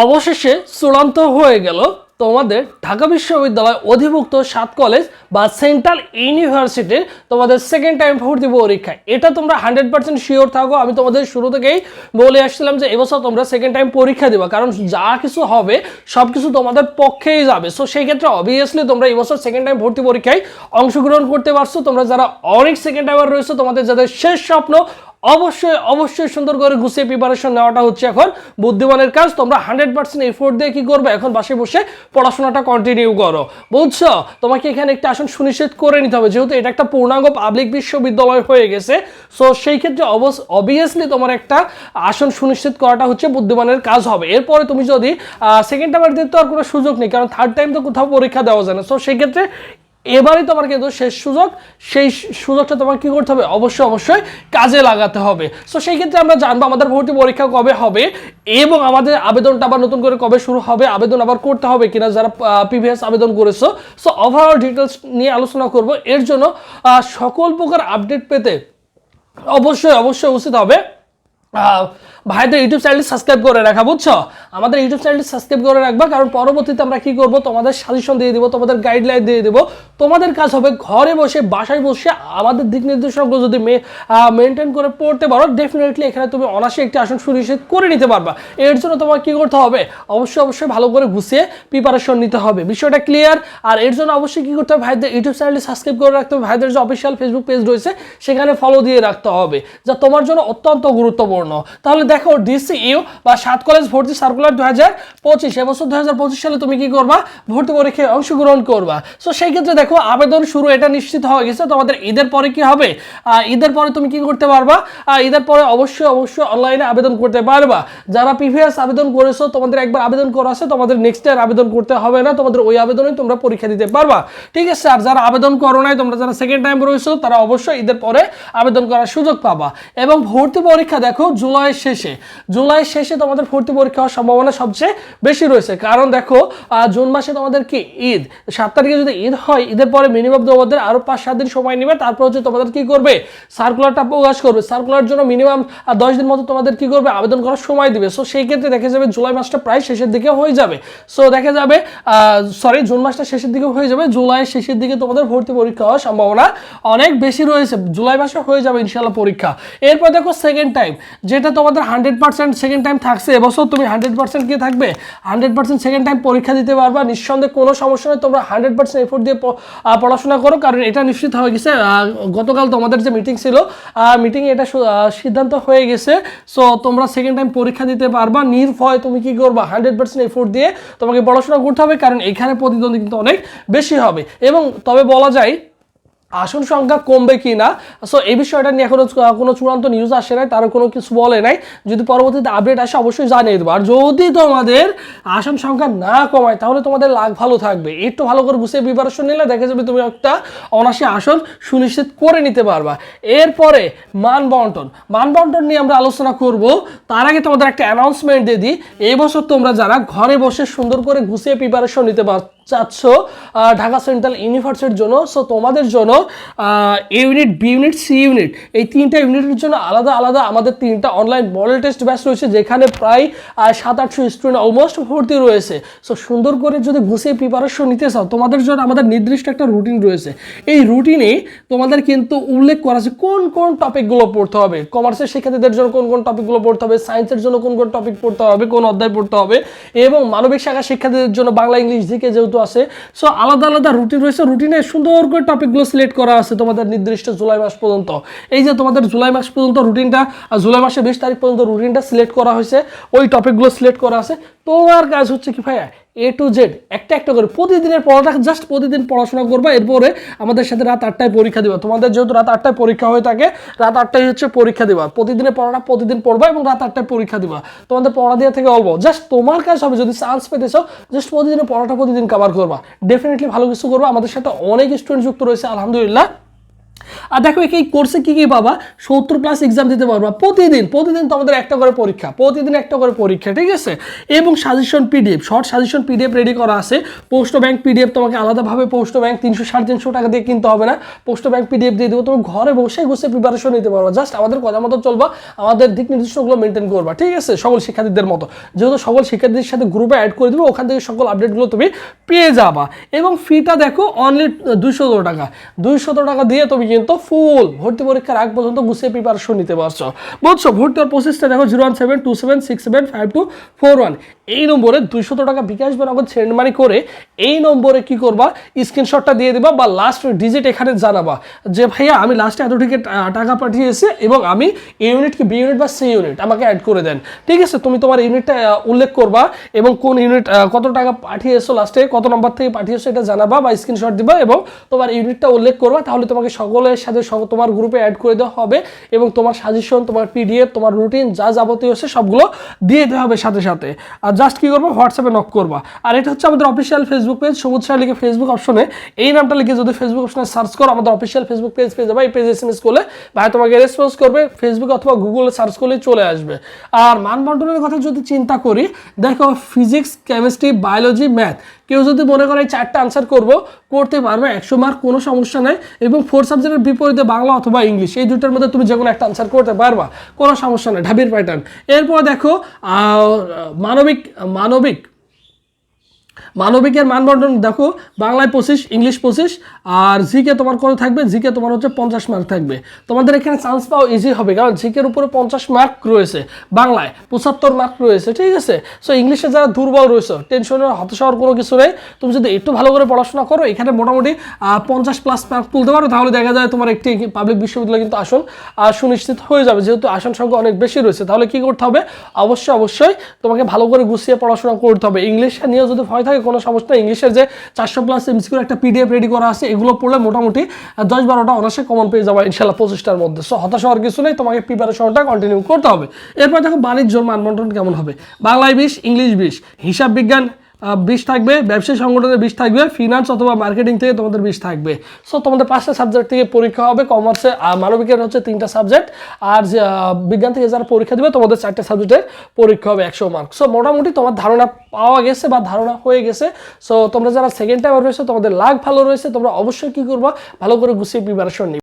অবশেষে চূড়ান্ত হয়ে গেল তোমাদের ঢাকা বিশ্ববিদ্যালয় অধিভুক্ত সাত কলেজ বা সেন্ট্রাল ইউনিভার্সিটির তোমাদের সেকেন্ড টাইম ভর্তি পরীক্ষা এটা তোমরা হান্ড্রেড পার্সেন্ট শিওর থাকো। আমি তোমাদের শুরু থেকেই বলে আসছিলাম যে এবছর তোমরা সেকেন্ড টাইম পরীক্ষা দিবা, কারণ যা কিছু হবে সব কিছু তোমাদের পক্ষেই যাবে। সো সেই ক্ষেত্রে অবভিয়াসলি তোমরা এবছর সেকেন্ড টাইম ভর্তি পরীক্ষায় অংশগ্রহণ করতে পারছ। তোমরা যারা অনেক সেকেন্ড টাইমার রয়েছে, তোমাদের যাদের শেষ স্বপ্ন অবশ্যই অবশ্যই সুন্দর করে গুছিয়ে প্রিপারেশন নেওয়াটা হচ্ছে এখন বুদ্ধিমানের কাজ। তোমরা হান্ড্রেড পার্সেন্ট এফোর্ট দিয়ে কি করবে? এখন বাসে বসে পড়াশোনাটা কন্টিনিউ করো। বুঝছ? তোমাকে এখানে একটা আসন সুনিশ্চিত করে নিতে হবে, যেহেতু এটা একটা পূর্ণাঙ্গ পাবলিক বিশ্ববিদ্যালয় হয়ে গেছে। সো সেই ক্ষেত্রে অবভিয়াসলি তোমার একটা আসন সুনিশ্চিত করাটা হচ্ছে বুদ্ধিমানের কাজ হবে। এরপরে তুমি যদি সেকেন্ড টাইমের দিতে আর কোনো সুযোগ নেই, কারণ থার্ড টাইম তো কোথাও পরীক্ষা দেওয়া যায় না। সো সেই এবারই তোমার কিন্তু শেষ সুযোগ। সেই সুযোগটা তোমার কি করতে হবে? অবশ্যই অবশ্যই কাজে লাগাতে হবে। সো সেই ক্ষেত্রে আমরা জানব আমাদের ভর্তি পরীক্ষা কবে হবে এবং আমাদের আবেদনটা আবার নতুন করে কবে শুরু হবে, আবেদন আবার করতে হবে কিনা যারা পিভিএস আবেদন করেছ। সো ওভারঅল ডিটেলস নিয়ে আলোচনা করব। এর জন্য সকল প্রকার আপডেট পেতে অবশ্যই অবশ্যই উচিত হবে। ভাইদের ইউটিউব চ্যানেলটি সাবস্ক্রাইব করে রাখা, বুঝছ? আমাদের ইউটিউব চ্যানেলটি সাবস্ক্রাইব করে রাখবা, কারণ পরবর্তীতে আমরা কি করব? তোমাদের সাজেশন দিয়ে দিব, তোমাদের গাইডলাইন দিয়ে দিব। তোমাদের কাজ হবে ঘরে বসে, বাসায় বসে আমাদের দিক নির্দেশনাগুলো যদি মেনটেন করে পড়তে পারো ডেফিনেটলি এখানে তুমি অনাসে একটি আসন সুনিশ্চিত করে নিতে পারবা। এর জন্য তোমার কি করতে হবে? অবশ্যই অবশ্যই ভালো করে গুছিয়ে প্রিপারেশন নিতে হবে। বিষয়টা ক্লিয়ার আর এর জন্য অবশ্যই কি করতে হবে? ভাইদের ইউটিউব চ্যানেলটি সাবস্ক্রাইব করে রাখতে হবে। ভাইদের যে অফিসিয়াল ফেসবুক পেজ রয়েছে, সেখানে ফলো দিয়ে রাখতে হবে। যা তোমার জন্য অত্যন্ত গুরুত্বপূর্ণ। তাহলে দেখো ডিসিইউ বা সাত কলেজ ভর্তি সার্কুলার দু হাজার পঁচিশ। এবছর দু হাজার পঁচিশ সালে তুমি কি করবা? ভর্তি পরীক্ষায় অংশগ্রহণ করবা। সো সেই ক্ষেত্রে দেখো, আবেদন শুরু এটা নিশ্চিত হয়ে গেছে। তোমাদের ঈদের পরে কি হবে? ঈদের পরে তুমি কি করতে পারবা? ঈদের পরে অবশ্যই অবশ্যই অনলাইনে আবেদন করতে পারবা। যারা প্রিভিয়াস আবেদন করেছ, তোমাদের একবার আবেদন করা আছে, তোমাদের নেক্সট ইয়ার আবেদন করতে হবে না। তোমাদের ওই আবেদনে তোমরা পরীক্ষা দিতে পারবা। ঠিক আছে? আর যারা আবেদন করো নাই, তোমরা যারা সেকেন্ড টাইম রয়েছো, তারা অবশ্যই ঈদের পরে আবেদন করার সুযোগ পাবা। এবং ভর্তি পরীক্ষা দেখো জুলাইয়ের শেষে জুলাইয়ের শেষে তোমাদের ভর্তি পরীক্ষা হওয়ার সম্ভাবনা সবচেয়ে বেশি রয়েছে। কারণ দেখো জুন মাসে তোমাদের কি? ঈদ। সাত তারিখে যদি ঈদ হয়, ঈদের পরে মিনিমাম তোমাদের আরও পাঁচ, সাত দিন সময় নেবে। তারপর হচ্ছে তোমাদের কি করবে? সার্কুলারটা প্রকাশ করবে। সার্কুলার জন্য মিনিমাম দশ দিন মতো তোমাদের কি করবে? আবেদন করার সময় দিবে। সো সেই ক্ষেত্রে দেখা যাবে জুলাই মাসটা প্রায় শেষের দিকে হয়ে যাবে। সো দেখা যাবে সরি জুন মাসটা শেষের দিকে হয়ে যাবে। জুলাই শেষের দিকে তোমাদের ভর্তি পরীক্ষা হওয়ার সম্ভাবনা অনেক বেশি রয়েছে। জুলাই মাসে হয়ে যাবে ইনশাল্লাহ পরীক্ষা। এরপর দেখো সেকেন্ড টাইম যেটা তোমাদের হান্ড্রেড পার্সেন্ট সেকেন্ড টাইম থাকছে, এবছর তুমি হান্ড্রেড পার্সেন্ট কি থাকবে। হান্ড্রেড পার্সেন্ট সেকেন্ড টাইম পরীক্ষা দিতে পারবা, নিঃসন্দেহে কোনো সমস্যা নেই, তোমরা হান্ড্রেড পার্সেন্ট এফোর্ট দিয়ে পড়াশোনা করো, কারণ এটা নিশ্চিত হয়ে গেছে গতকাল তোমাদের যে মিটিং ছিল মিটিং এটা সিদ্ধান্ত হয়ে গেছে। সো তোমরা সেকেন্ড টাইম পরীক্ষা দিতে পারবা, নির্ভয় তুমি কি করবা, হান্ড্রেড পার্সেন্ট এফোর্ট দিয়ে তোমাকে পড়াশোনা করতে হবে, কারণ এখানে প্রতিদ্বন্দ্বী কিন্তু অনেক বেশি হবে। এবং তবে বলা যায় আসন সংখ্যা কমবে কি না সো এই বিষয়টা নিয়ে এখনও কোনো চূড়ান্ত নিউজ আসে নাই তারা কোনো কিছু বলে নাই। যদি পরবর্তীতে আপডেট আসে, অবশ্যই জানিয়ে দেবো। আর যদি তোমাদের আসন সংখ্যা না কমায়, তাহলে তোমাদের লাভ ভালো থাকবে। একটু ভালো করে বুঝে প্রিপারেশন নিলে দেখা যাবে তুমি একটা অনাসী আসন সুনিশ্চিত করে নিতে পারবা। এরপরে মান বন্টন। মান বন্টন নিয়ে আমরা আলোচনা করব। তার আগে তোমাদের একটা অ্যানাউন্সমেন্ট দিয়ে দিই। এই বছর তোমরা যারা ঘরে বসে সুন্দর করে গুছিয়ে প্রিপারেশন নিতে পার চাচ্ছ ঢাকা সেন্ট্রাল ইউনিভার্সিটির জন্য। সো তোমাদের জন্য A unit B unit C unit এই তিনটা ইউনিটের জন্য আলাদা আলাদা আমাদের তিনটা অনলাইন মডেল টেস্ট ব্যাচ রয়েছে, যেখানে প্রায় সাত আটশো স্টুডেন্ট অলমোস্ট ভর্তি রয়েছে। সো সুন্দর করে যদি গুছিয়ে প্রিপারেশন নিতে চাও, তোমাদের জন্য আমাদের নির্দিষ্ট একটা রুটিন রয়েছে। এই রুটিনে তোমাদের কিন্তু উল্লেখ করা আছে কোন কোন টপিকগুলো পড়তে হবে। কমার্সের শিক্ষার্থীদের জন্য কোন কোন টপিকগুলো পড়তে হবে সায়েন্সের জন্য কোন কোন টপিক পড়তে হবে, কোন অধ্যায় পড়তে হবে, এবং মানবিক শাখা শিক্ষার্থীদের জন্য বাংলা, ইংলিশ দিকে যেহেতু আছে সো আলাদা আলাদা রুটিন রয়েছে। রুটিনে সুন্দর করে টপিকগুলো সিলেক্ট করা আছে তোমাদের নির্দিষ্ট জুলাই মাস পর্যন্ত। এই যে তোমাদের জুলাই মাস পর্যন্ত রুটিনটা জুলাই মাসের বিশ তারিখ পর্যন্ত রুটিনটা সিলেক্ট করা হয়েছে, ওই টপিকগুলো সিলেক্ট করা আছে। তোমার কাজ হচ্ছে কি ভাইয়া? এ টু জেড একটা একটা করে। প্রতিদিনের পড়াটা জাস্ট প্রতিদিন পড়াশোনা করবা, এরপরে আমাদের সাথে রাত আটটায় পরীক্ষা দিবা। তোমাদের যেহেতু রাত আটটায় পরীক্ষা হয়ে থাকে, রাত আটটায় হচ্ছে পরীক্ষা দিবা। প্রতিদিনের পড়াটা প্রতিদিন পড়বা এবং রাত আটটায় পরীক্ষা দিবা। তোমাদের পড়া দেওয়া থেকে অল্প। জাস্ট তোমার কাজ হবে, যদি চান্স পেতে চাও জাস্ট প্রতিদিনের পড়াটা প্রতিদিন কভার করবা। ডেফিনেটলি ভালো কিছু করবা। আমাদের সাথে অনেক স্টুডেন্ট যুক্ত রয়েছে, আলহামদুলিল্লাহ। আর দেখো এই কোর্সে কি কি পাবা? সত্তর প্লাস এক্সাম দিতে পারবা প্রতিদিন। প্রতিদিন তোমাদের একটা করে পরীক্ষা। প্রতিদিন একটা করে পরীক্ষা, ঠিক আছে? এবং suggestion PDF short suggestion PDF ready করা আছে। পোস্ট ব্যাংক পিডিএফ তোমাকে আলাদাভাবে পোস্ট ব্যাংক তিনশো, সাড়ে তিনশো টাকা দিয়ে কিনতে হবে না। পোস্ট ব্যাংক পিডিএফ দিয়ে দেবো। তুমি ঘরে বসে বসে প্রিপারেশন নিতে পারবা। জাস্ট আমাদের কথা মতো চলবা। আমাদের দিক নির্দিষ্টগুলো মেনটেন করবা, ঠিক আছে? সকল শিক্ষার্থীদের মতো। যেহেতু সকল শিক্ষার্থীদের সাথে গ্রুপে অ্যাড করে দেবো, ওখান থেকে সকল আপডেটগুলো তুমি পেয়ে যাবা। এবং ফিটা দেখো অনলি দুইশো টাকা। দুইশো টাকা দিয়ে তুমি কিন্তু ফুল? ভর্তি পরীক্ষার আগ পর্যন্ত গুছিয়ে প্রিপারেশন নিতে পারছ। বুঝছ? ভর্তি হওয়ার প্রসেসটা দেখো zero one seven two seven six seven five two four one এই নম্বরে দুইশো টাকা বিকাশ বা নগদ সেন্ড মানি করে এই নম্বরে কি করবা? স্ক্রিনশটটা দিয়ে দিবা বা লাস্ট ডিজিট এখানে জানাবা যে, ভাইয়া, আমি লাস্টে এত টিকিট টাকা পাঠিয়েছি এবং আমি এ ইউনিট কি বি ইউনিট বা সি ইউনিট আমাকে অ্যাড করে দেন। ঠিক আছে? তুমি তোমার ইউনিটটা উল্লেখ করবা এবং কোন ইউনিট কত টাকা পাঠিয়েছো লাস্টে কত নম্বর থেকে পাঠিয়েছো এটা জানাবা বা স্ক্রিনশট দিবা এবং তোমার ইউনিটটা উল্লেখ করবা। তাহলে তোমাকে সকলের সাথে তোমার গ্রুপে অ্যাড করে দেওয়া হবে এবং তোমার সাজেশন তোমার পিডিএফ তোমার রুটিন যা যাবতীয় আছে সবগুলো দিয়ে দেওয়া হবে সাথে সাথে। আর জাস্ট কি করব? হোয়াটসঅ্যাপে নক করবা। আর এটা হচ্ছে আমাদের অফিসিয়াল ফেসবুক পেজ সবুজ সাহা লিখে ফেসবুক অপশনে এই নামটা লিখে যদি ফেসবুক অপশনে সার্চ করো, আমাদের অফিসিয়াল ফেসবুক পেজ পেয়ে যাবে। এই পেজ এস এম এস করলে ভাই তোমাকে রেসপন্স করবে ফেসবুক অথবা গুগলে সার্চ করলে চলে আসবে। আর মানবন্টনের কথা যদি চিন্তা করি, দেখো ফিজিক্স কেমিস্ট্রি বায়োলজি ম্যাথ কেউ যদি মনে করে চারটা আনসার করব, করতে পারবে, একশো মার্ক কোনো সমস্যা নেই। এবং ফোর সাবজেক্টের বিপরীতে বাংলা অথবা ইংলিশ এই দুটার মধ্যে তুমি যে কোনো একটা আনসার করতে পারবা, কোনো সমস্যা নেই, ঢাবির প্যাটার্ন এরপর দেখো মানবিক মানবিক মানবিকের মানবন্টন দেখো, বাংলায় পঁচিশ, ইংলিশ পঁচিশ, আর জিকে তোমার কত থাকবে? জিকে তোমার হচ্ছে পঞ্চাশ মার্ক থাকবে। তোমাদের এখানে চান্স পাওয়া ইজি হবে, কারণ জিকের উপরে পঞ্চাশ মার্ক রয়েছে, বাংলায় পঁচাত্তর মার্ক রয়েছে, ঠিক আছে? সো ইংলিশে যারা দুর্বল রয়েছে টেনশনের হতাশ হওয়ার কোনো কিছু নেই। তুমি যদি একটু ভালো করে পড়াশোনা করো, এখানে মোটামুটি পঞ্চাশ প্লাস মার্ক তুলতে পারো, তাহলে দেখা যায় তোমার একটি পাবলিক বিশ্ববিদ্যালয় কিন্তু আসন সুনিশ্চিত হয়ে যাবে। যেহেতু আসন সংখ্যা অনেক বেশি রয়েছে, তাহলে কি করতে হবে? অবশ্যই অবশ্যই তোমাকে ভালো করে গুছিয়ে পড়াশোনা করতে হবে। ইংলিশ নিয়েও যদি ভয় কোনো সমস্যা ইংলিশের যে চারশো প্লাস এমসিকিউর একটা পিডিএফ রেডি করা আছে, এগুলো পড়লে মোটামুটি দশ বারোটা অনার্সে কমন পেয়ে যাবে ইনশাল্লাহ পঁচিশটার মধ্যে। সো হতাশ হওয়ার কিছু নেই, তোমাকে প্রিপারেশনটা কন্টিনিউ করতে হবে। এরপর দেখো বাণিজ্য মানবন্টন কেমন হবে? বাংলায় বিশ ইংলিশ বিশ হিসাব বিজ্ঞান বিশ থাকবে, ব্যবসায়ী সংগঠনের বিশ থাকবে ফিনান্স অথবা মার্কেটিং থেকে তোমাদের বিশ থাকবে। সো তোমাদের পাঁচটা সাবজেক্ট থেকে পরীক্ষা হবে কমার্সে মানবিকের হচ্ছে তিনটা সাবজেক্ট আর বিজ্ঞান থেকে যারা পরীক্ষা দেবে, তোমাদের চারটে সাবজেক্টের পরীক্ষা হবে একশো মার্ক সো মোটামুটি তোমার ধারণা পাওয়া গেছে বা ধারণা হয়ে গেছে। সো তোমরা যারা সেকেন্ড টাইম রয়েছে, তোমাদের লাগ ভালো রয়েছে, তোমরা অবশ্যই কি করবা? ভালো করে গুছিয়ে প্রিপারেশন নিবে।